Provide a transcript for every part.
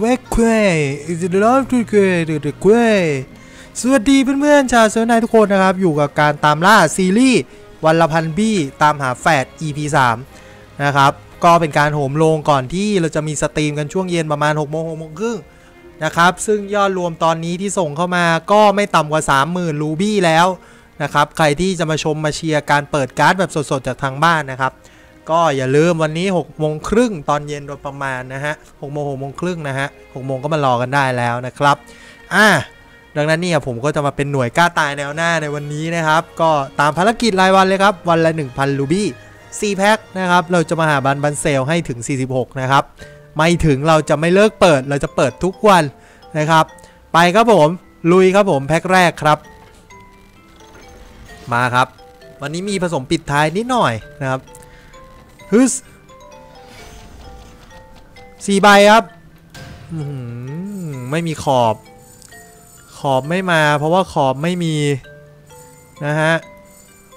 แวกเควอิสลอฟทุกเควทุกเควสวัสดีเพื่อนๆชาวเซอร์ไนทุกคนนะครับ อยู่กับการตามล่าซีรีส์วันละพันบี้ตามหาแฟด EP 3นะครับ ก็เป็นการโหมลงก่อนที่เราจะมีสตรีมกันช่วงเย็นประมาณ6โมง6โมงครึ่งนะครับ ซึ่งยอดรวมตอนนี้ที่ส่งเข้ามาก็ไม่ต่ำกว่า 30,000 รูบี้แล้วนะครับ ใครที่จะมาชมมาเชียร์การเปิดการ์ดแบบสดๆจากทางบ้านนะครับ ก็อย่าลืมวันนี้6โมงครึ่งตอนเย็นโดยประมาณนะฮะ6โมง6โมงครึ่งนะฮะ6โมงก็มารอกันได้แล้วนะครับอ่าดังนั้นเนี่ยผมก็จะมาเป็นหน่วยกล้าตายแนวหน้าในวันนี้นะครับ ก็ตามภารกิจรายวันเลยครับ วันละ 1,000รูบี้4แพ็คนะครับ เราจะมาหาบันบันเซลให้ถึง 46 นะครับ ไม่ถึงเราจะไม่เลิกเปิดเราจะเปิดทุกวันนะครับ ไปครับผมลุยครับผมแพ็คแรกครับ มาครับ วันนี้มีผสมปิดท้ายนิดหน่อยนะครับ ฮึสสี่ใบครับไม่มีขอบ ขอบไม่มา เพราะว่าขอบไม่มี นะฮะ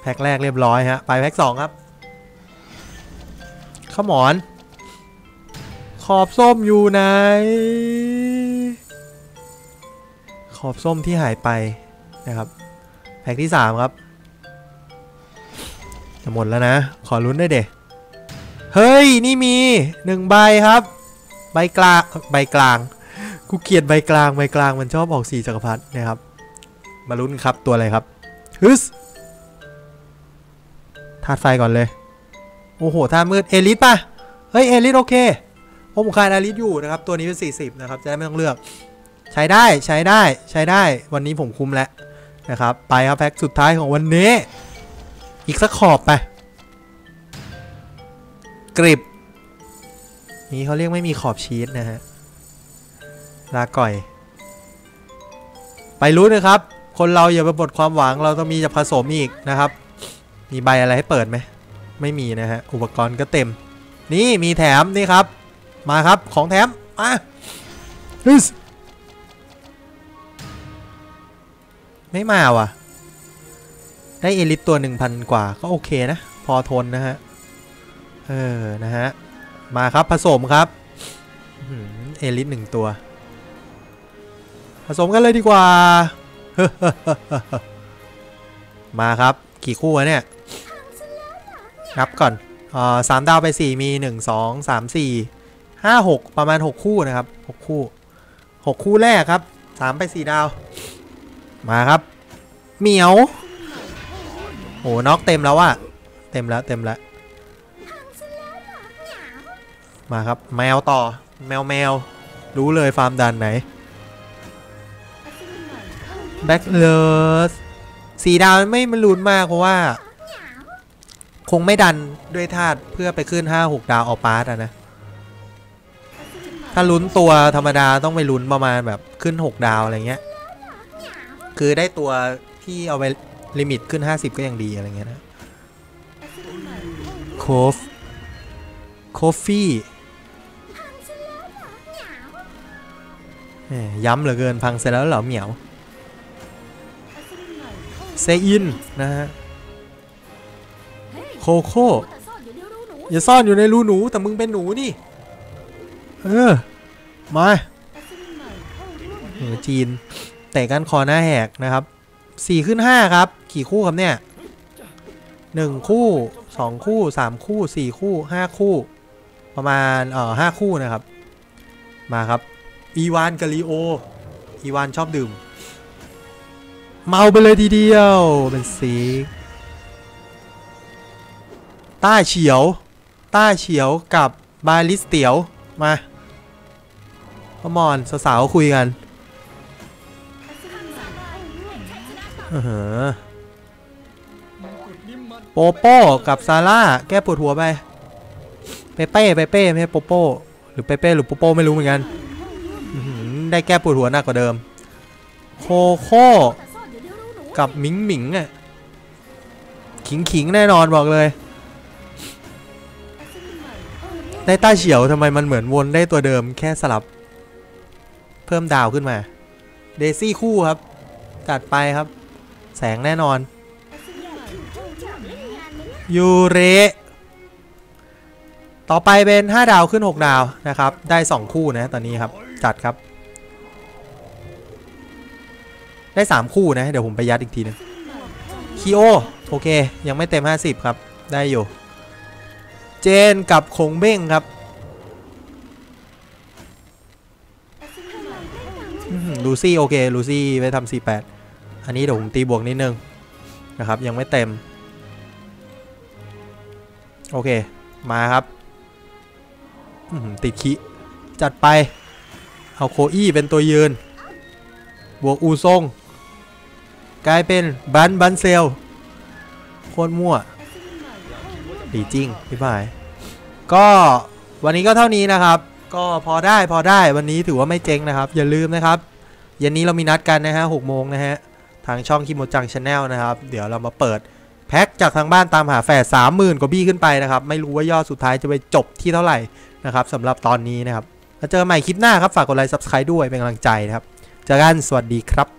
แพ็คแรกเรียบร้อยฮะ ไปแพ็คสองครับขมอน ขอบส้มอยู่ไหน ขอบส้มที่หายไปนะครับ แพ็คที่สามครับ จะหมดแล้วนะ ขอลุ้นได้เด็ เฮ้ย นี่มีหนึ่งใบครับ ใบกลางใบกลาง กูเกลียดใบกลางใบกลางมันชอบออกสีจักรพรรดินะครับ มาลุ้นครับตัวอะไรครับฮึสธาตุไฟก่อนเลย โอ้โหธาตุมืดเอลิสป่ะ เฮ้ย เอลิสโอเคผมคายเอลิสอยู่นะครับ ตัวนี้เป็น 40 นะครับ จะได้ไม่ต้องเลือก ใช้ได้ใช้ได้ใช้ได้ วันนี้ผมคุ้มแล้วนะครับ ไปครับแพ็คสุดท้ายของวันนี้ อีกสักขอบไป กริบ นี่เขาเรียกไม่มีขอบชีสนะฮะ ลาก่อย ไปรู้นะครับ คนเราอย่าไปบดความหวังเราต้องมีจะผสมอีกนะครับ มีใบอะไรให้เปิดไหม ไม่มีนะฮะ อุปกรณ์ก็เต็ม นี่มีแถมนี่ครับ มาครับของแถม มาฮึสไม่มาว่ะ ได้เอลิตตัว 1,000 กว่าก็โอเคนะ พอทนนะฮะ เออ นะฮะ มาครับผสมครับเอลิตหนึ่งตัว ผสมกันเลยดีกว่า มาครับ กี่คู่วะเนี่ย นับก่อนอ่าสามดาวไปสี่มีหนึ่งสองสามสี่ห้าหกประมาณหกคู่นะครับหกคู่หกคู่แรกครับสามไปสี่ดาว มาครับเหมียวโอ้น็อกเต็มแล้วอะเต็มแล้วเต็มแล้ว มาครับ แมวต่อ แมวแมว รู้เลยฟาร์มดันไหนแบ็คเลสสีดาวไม่มันลุ้นมากเพราะว่า คงไม่ดันด้วยธาตุเพื่อไปขึ้น 5 6 ดาวออกปาร์ตอะนะ ถ้าลุ้นตัวธรรมดาต้องไปลุ้นประมาณแบบขึ้น 6 ดาวอะไรเงี้ย คือได้ตัวที่เอาไปลิมิตขึ้น 50 ก็ยังดีอะไรเงี้ยนะโคฟโคฟี่ ย้ำเหลือเกินพังเสร็จแล้วเหรอเหมียวเซอินนะฮะโคโค่อย่าซ่อนอยู่ในรูหนูแต่มึงเป็นหนูนี่ เออ มาเออจีนเตะกันคอหน้าแหกนะครับสี่ขึ้นห้าครับ กี่คู่ครับเนี่ยหนึ่งคู่สองคู่สามคู่สี่คู่ห้าคู่ ประมาณเอ่อห้าคู่นะครับ มาครับ อีวานกับลีโอ อีวานชอบดื่ม เมาไปเลยทีเดียว เป็นสีต้าเฉียว ต้าเฉียวกับบาลิสเตียว มาพมอนสาวๆคุยกันเออโปโป้กับซาร่าแก้ปวดหัวไปเปเป้เปเป้ไม่ใช่โปโป้ หรือเปเป้หรือโปโป้ไม่รู้เหมือนกัน ได้แก้ปวดหัวหนักกว่าเดิม โคโค่กับหมิงหมิงอะขิงขิงแน่นอนบอกเลย ได้ต้าเฉียวทำไมมันเหมือนวนได้ตัวเดิมแค่สลับ เพิ่มดาวขึ้นมา เดซี่คู่ครับ จัดไปครับ แสงแน่นอน ยูเรต่อไปเป็น 5 ดาวขึ้น 6 ดาวนะครับ ได้ 2 คู่นะตอนนี้ครับ จัดครับ ได้ 3 คู่นะ เดี๋ยวผมไปยัดอีกทีนึงคีโอ โอเค ยังไม่เต็ม 50 ครับ ได้อยู่ เจนกับคงเบ้งครับลูซี่ โอเค ลูซี่ไปทำ48 อันนี้เดี๋ยวผมตีบวกนิดนึง นะครับ ยังไม่เต็ม โอเค มาครับ ติดคิจัดไป เอาโคอี้เป็นตัวยืน บวกอูซง กลายเป็นบันบันเซลโคตรมั่วดีจริงพี่ฝ่าย ก็วันนี้ก็เท่านี้นะครับ ก็พอได้พอได้วันนี้ถือว่าไม่เจ๊งนะครับ อย่าลืมนะครับเย็นนี้เรามีนัดกันนะฮะหกโมงนะฮะทางช่องคิโมจังชาแนลนะครับ เดี๋ยวเรามาเปิดแพ็คจากทางบ้านตามหาแฝดสามหมื่นกว่าบี้ขึ้นไปนะครับ ไม่รู้ว่ายอดสุดท้ายจะไปจบที่เท่าไหร่นะครับสำหรับตอนนี้นะครับแล้วเจอกันใหม่คลิปหน้าครับ ฝากกดไลค์ subscribe ด้วยเป็นกำลังใจนะครับ เจอกันสวัสดีครับ